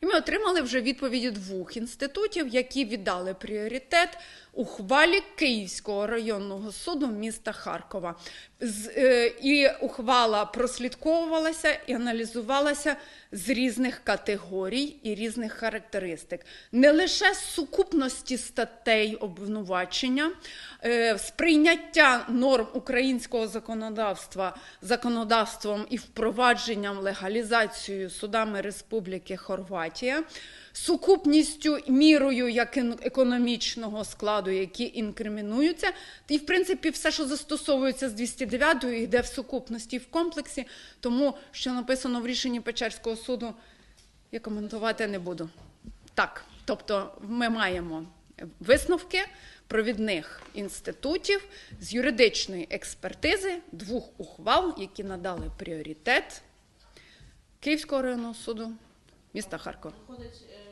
І ми отримали вже відповіді двох інститутів, які віддали пріоритет ухвалі Київського районного суду міста Харкова. З, е, і ухвала прослідковувалася і аналізувалася з різних категорій і різних характеристик. Не лише з сукупності статей обвинувачення, е, сприйняття норм українського законодавства законодавством і впровадженням легалізацією судами Республіки Хорватія, сукупністю мірою як економічного складу, які інкримінуються, і в принципі все, що застосовується з 209 йде в сукупності в комплексі. Тому що написано в рішенні Печерського суду, я коментувати не буду. Так, тобто ми маємо висновки провідних інститутів з юридичної експертизи двох ухвал, які надали пріоритет Київського районного суду міста Харкова.